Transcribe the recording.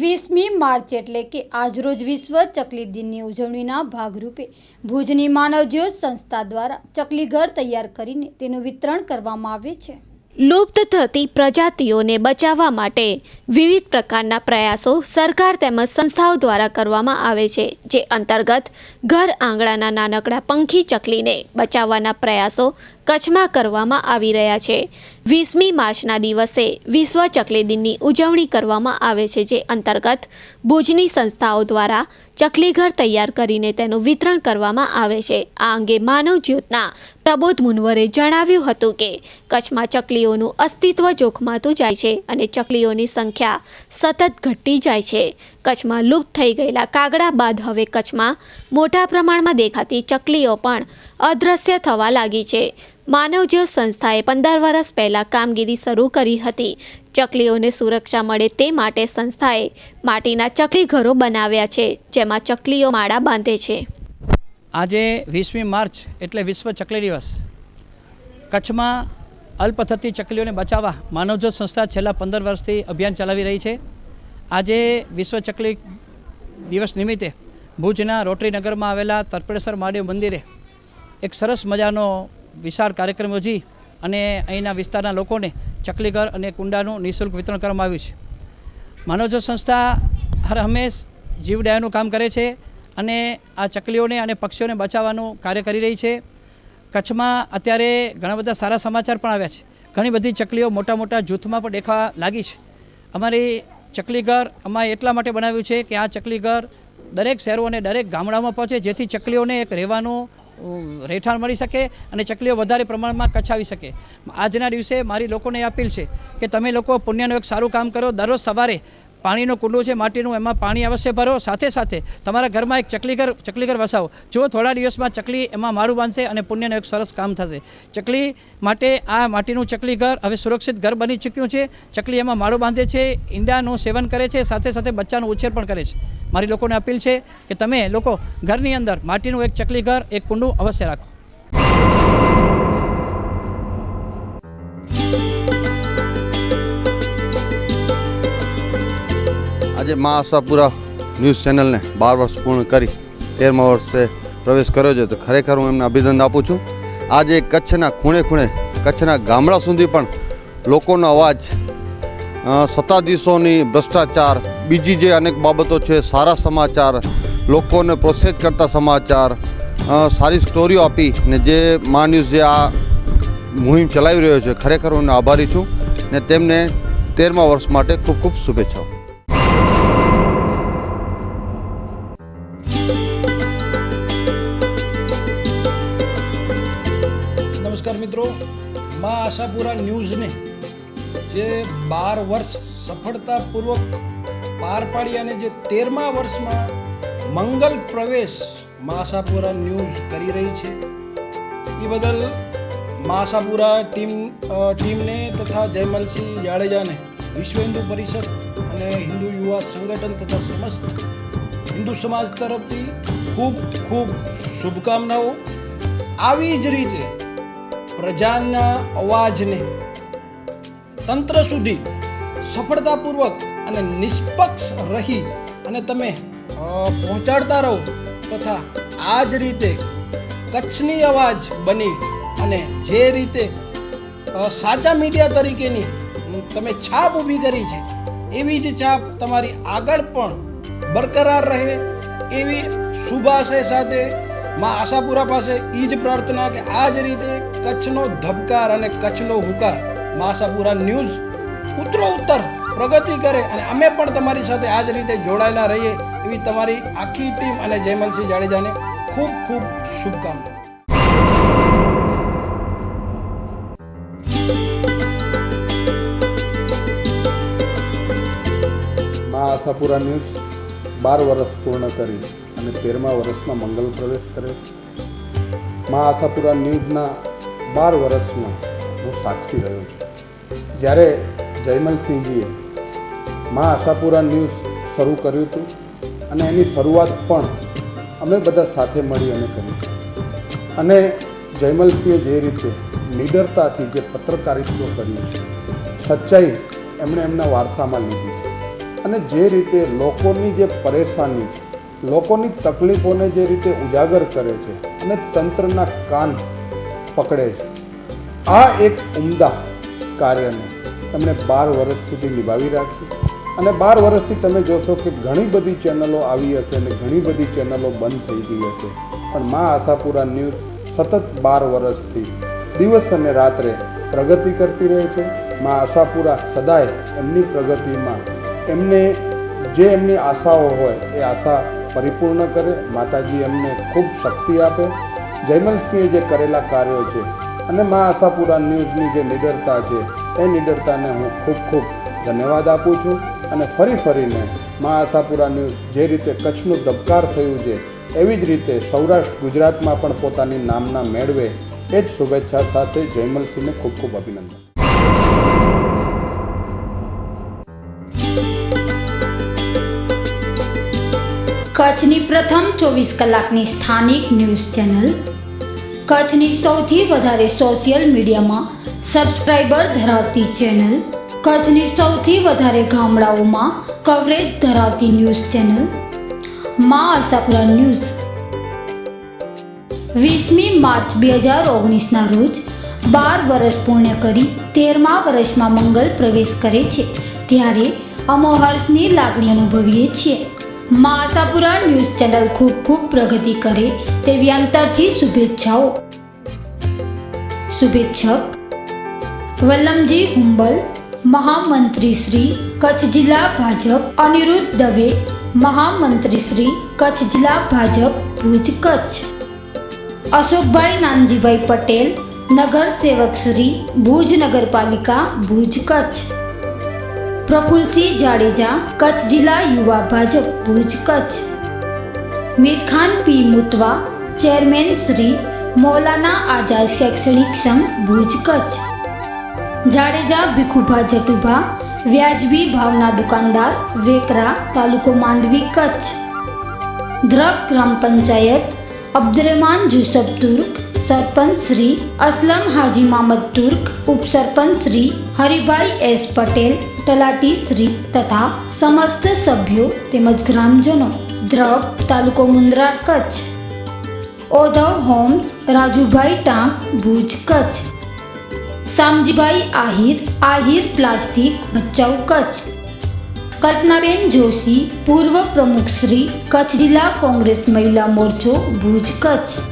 વીસમી માર્ચ એટલે કે આજરોજ વિશ્વ ચકલી દિનની ઉજવણીના ભાગરૂપે ભુજની માનવજ્યોત સંસ્થા દ્વારા ચકલી ઘર તૈયાર કરીને તેનું વિતરણ કરવામાં આવે છે. લુપ્ત થતી પ્રજાતિઓને બચાવવા માટે વિવિધ પ્રકારના પ્રયાસો સરકાર તેમજ સંસ્થાઓ દ્વારા કરવામાં આવે છે, જે અંતર્ગત ઘર આંગણાના નાનકડા પંખી ચકલીને બચાવવાના પ્રયાસો કચ્છમાં કરવામાં આવી રહ્યા છે. વીસમી માર્ચના દિવસે વિશ્વ ચકલી દિનની ઉજવણી કરવામાં આવે છે, જે અંતર્ગત ભુજની સંસ્થાઓ દ્વારા ચકલી ઘર તૈયાર કરીને તેનું વિતરણ કરવામાં આવે છે. આ અંગે માનવ જ્યોતના પ્રબોધ મુનવરે જણાવ્યું હતું કે, કચ્છમાં ચકલીઓનું અસ્તિત્વ જોખમાતું જાય છે અને ચકલીઓની સંખ્યા સતત ઘટતી જાય છે. કચ્છમાં લુપ્ત થઈ ગયેલા કાગડા બાદ હવે કચ્છમાં મોટા પ્રમાણમાં દેખાતી ચકલીઓ પણ અદૃશ્ય થવા લાગી છે. માનવજ્યોત સંસ્થાએ પંદર વર્ષ પહેલાં કામગીરી શરૂ કરી હતી. ચકલીઓને સુરક્ષા મળે તે માટે સંસ્થાએ માટીના ચકલી ઘરો બનાવ્યા છે, જેમાં ચકલીઓ માળા બાંધે છે. આજે વીસમી માર્ચ એટલે વિશ્વ ચકલી દિવસ. કચ્છમાં અલ્પ થતી ચકલીઓને બચાવવા માનવજ્યોત સંસ્થા છેલ્લા પંદર વર્ષથી અભિયાન ચલાવી રહી છે. આજે વિશ્વ ચકલી દિવસ નિમિત્તે ભુજના રોટરી નગરમાં આવેલા તરપેશ્વર મહાદેવ મંદિરે એક સરસ મજાનો વિશાળ કાર્યક્રમ યોજી અને અહીંના વિસ્તારના લોકોને ચકલીઘર અને કુંડાનું નિઃશુલ્ક વિતરણ કરવામાં આવ્યું છે. માનવજો સંસ્થા હર હંમેશ જીવદયાનું કામ કરે છે અને આ ચકલીઓને અને પક્ષીઓને બચાવવાનું કાર્ય કરી રહી છે. કચ્છમાં અત્યારે ઘણા બધા સારા સમાચાર પણ આવ્યા છે. ઘણી બધી ચકલીઓ મોટા મોટા જૂથમાં પણ દેખાવા લાગી છે. અમારી ચકલીઘર અમારે એટલા માટે બનાવ્યું છે કે આ ચકલીઘર દરેક શહેરો અને દરેક ગામડામાં પહોંચે, જેથી ચકલીઓને એક રહેવાનું રહેઠાણ મળી શકે અને ચકલીઓ વધારે પ્રમાણમાં કચાવી શકે. આજના દિવસે મારી લોકોને અપીલ છે કે તમે લોકો પુણ્યનું એક સારું કામ કરો. દરરોજ સવારે પાણીનું કુંડો છે, માટીનું, એમાં પાણી અવશ્ય ભરો. સાથે સાથે તમારા ઘરમાં એક ચકલીઘર ચકલીઘર વસાવો. જો થોડા દિવસમાં ચકલી એમાં માળું બાંધશે અને પુણ્યનું એક સરસ કામ થશે. ચકલી માટે આ માટીનું ચકલીઘર હવે સુરક્ષિત ઘર બની ચૂક્યું છે. ચકલી એમાં માળું બાંધે છે, ઈંડાનું સેવન કરે છે, સાથે સાથે બચ્ચાનો ઉછેર પણ કરે છે. મારી લોકોને અપીલ છે કે તમે લોકો ઘરની અંદર માટીનું એક ચકલી ઘર, એક કુંડું અવશ્ય રાખો. આજે મા આશાપુરા ન્યૂઝ ચેનલને બાર વર્ષ પૂર્ણ કરી તેરમા વર્ષે પ્રવેશ કર્યો છે, તો ખરેખર હું એમને અભિનંદન આપું છું. આજે કચ્છના ખૂણે ખૂણે, કચ્છના ગામડા સુધી પણ લોકોનો અવાજ સત્તાધીશોની ભ્રષ્ટાચાર, બીજી જે અનેક બાબતો છે, સારા સમાચાર, લોકોને પ્રોત્સાહિત કરતા સમાચાર સારી સ્ટોરીઓ આપી ને જે મા ન્યૂઝ જે આ મુહિમ ચલાવી રહ્યો છે, ખરેખર હું આભારી છું ને તેમને તેરમા વર્ષ માટે ખૂબ ખૂબ શુભેચ્છાઓ. નમસ્કાર મિત્રો, મા આશાપુરા ન્યૂઝને જે બાર વર્ષ સફળતાપૂર્વક પાર પાડી અને જે તેરમા વર્ષમાં મંગલ પ્રવેશ માસાપુરા ન્યૂઝ કરી રહી છે. એ બદલ માસાપુરા ટીમ ટીમને તથા જયમલસિંહ જાડેજાને વિશ્વ હિન્દુ પરિષદ અને હિન્દુ યુવા સંગઠન તથા સમસ્ત હિન્દુ સમાજ તરફથી ખૂબ ખૂબ શુભકામનાઓ. આવી જ રીતે પ્રજાના અવાજને તંત્ર સુધી સફળતાપૂર્વક અને નિષ્પક્ષ રહી અને તમે પહોંચાડતા રહો તથા આ જ રીતે કચ્છની અવાજ બની અને જે રીતે સાચા મીડિયા તરીકેની તમે છાપ ઊભી કરી છે, એવી જ છાપ તમારી આગળ પણ બરકરાર રહે એવી શુભાશય સાથે માં આશાપુરા પાસે એ જ પ્રાર્થના કે આ જ રીતે કચ્છનો ધબકાર અને કચ્છનો હુકાર માં આશાપુરા ન્યૂઝ ઉત્તરો ઉત્તર, પ્રગતિ કરે અને અમે પણ તમારી સાથે આ જ રીતે જોડાયેલા રહીએ એવી તમારી આખી ટીમ અને જયમલસિંહ જાડેજાને ખૂબ ખૂબ શુભકામના. મા આશાપુરા ન્યૂઝ બાર વર્ષ પૂર્ણ કરી અને તેરમા વર્ષમાં મંગલ પ્રવેશ કરે છે. મા આશાપુરા ન્યૂઝના બાર વર્ષમાં હું સાક્ષી રહ્યો છું. જ્યારે જયમલસિંહજીએ મા આશાપુરા ન્યૂઝ શરૂ કર્યું હતું અને એની શરૂઆત પણ અમે બધા સાથે મળી અને કરી. અને જયમલસિંહે જે રીતે નિડરતાથી જે પત્રકારિત્વ કર્યું છે, સચ્ચાઈ એમણે એમના વારસામાં લીધી છે. અને જે રીતે લોકોની જે પરેશાની છે, લોકોની તકલીફોને જે રીતે ઉજાગર કરે છે અને તંત્રના કાન પકડે છે, આ એક ઉમદા કાર્યને એમણે બાર વર્ષ સુધી નિભાવી રાખ્યું અને બાર વર્ષથી તમે જોશો કે ઘણી બધી ચેનલો આવી હશે અને ઘણી બધી ચેનલો બંધ થઈ ગઈ હશે. પણ મા આશાપુરા ન્યૂઝ સતત બાર વર્ષથી દિવસ અને રાત્રે પ્રગતિ કરતી રહે છે. મા આશાપુરા સદાય એમની પ્રગતિમાં એમને જે એમની આશાઓ હોય એ આશા પરિપૂર્ણ કરે. માતાજી એમને ખૂબ શક્તિ આપે. જયમલસિંહે જે કરેલા કાર્યો છે અને મા આશાપુરા ન્યૂઝની જે નિડરતા છે, એ નિડરતાને હું ખૂબ ખૂબ ધન્યવાદ આપું છું અને ફરી ફરીને મા આશાપુરા ન્યૂઝ જે રીતે કચ્છનું દબકાર થયું છે, એવી જ રીતે સૌરાષ્ટ્ર ગુજરાતમાં પણ પોતાની નામના મેળવે, એ જ શુભેચ્છા સાથે જયમલસિંહને ખૂબ ખૂબ અભિનંદન. કચ્છની પ્રથમ ચોવીસ કલાકની સ્થાનિક ન્યૂઝ ચેનલ કચ્છની સૌથી વધારે સોશિયલ મીડિયામાં સબસ્ક્રાઇબર ધરાવતી ચેનલ કચ્છની સૌથી વધારે ગામડાઓમાં કવરેજ ધરાવતી ન્યૂઝ ચેનલ મા આશાપુરા ન્યૂઝ વીસમી માર્ચ બે હજાર ઓગણીસના રોજ બાર વર્ષ પૂર્ણ કરી તેરમા વર્ષમાં મંગલ પ્રવેશ કરે છે. ત્યારે અમો હર્ષની લાગણી અનુભવીએ છીએ. મા ન્યૂઝ ચેનલ ખૂબ ખૂબ પ્રગતિ કરે તેવી અંતરથી શુભેચ્છાઓ. શુભેચ્છક, વલ્લમજી હુંબલ, મહામંત્રી શ્રી કચ્છ જિલ્લા ભાજપ અનિરુદ્ધ દવે, મહામંત્રી શ્રી કચ્છ જિલ્લા ભાજપ ભુજ કચ્છ. અશોકભાઈ નાનજીભાઈ પટેલ, નગર સેવક શ્રી ભુજ નગરપાલિકા ભુજ કચ્છ. પ્રફુલસિંહ જાડેજા, કચ્છ જિલ્લા યુવા ભાજપ, ભુજ કચ્છ. મીરખાન પી મુતવા, ચેરમેન શ્રી મૌલાના આઝાદ શૈક્ષણિક સંઘ, ભુજ કચ્છ. જાડેજા, ભીખુભા જટુભા, વ્યાજબી ભાવના દુકાનદાર, વેકરા, તાલુકો માંડવી કચ્છ. દ્રબ ગ્રામ પંચાયત અબ્દુરમાન જુસફ તુર્ક સરપંચ શ્રી અસલમ હાજી મામદ તુર્ક, ઉપસરપંચ શ્રી હરિભાઈ એસ પટેલ, તલાટી શ્રી તથા સમસ્ત સભ્યો તેમજ ગ્રામજનો દ્રબ તાલુકો મુન્દ્રા કચ્છ. ઓધવ હોમ્સ, રાજુભાઈ ટાંક, ભુજ કચ્છ. સામજીભાઈ આહિર આહિર પ્લાસ્ટિક ભચાઉ કચ્છ. કલ્પનાબેન જોશી, પૂર્વ પ્રમુખ શ્રી કચ્છ જિલ્લા કોંગ્રેસ મહિલા મોરચો, ભુજ કચ્છ.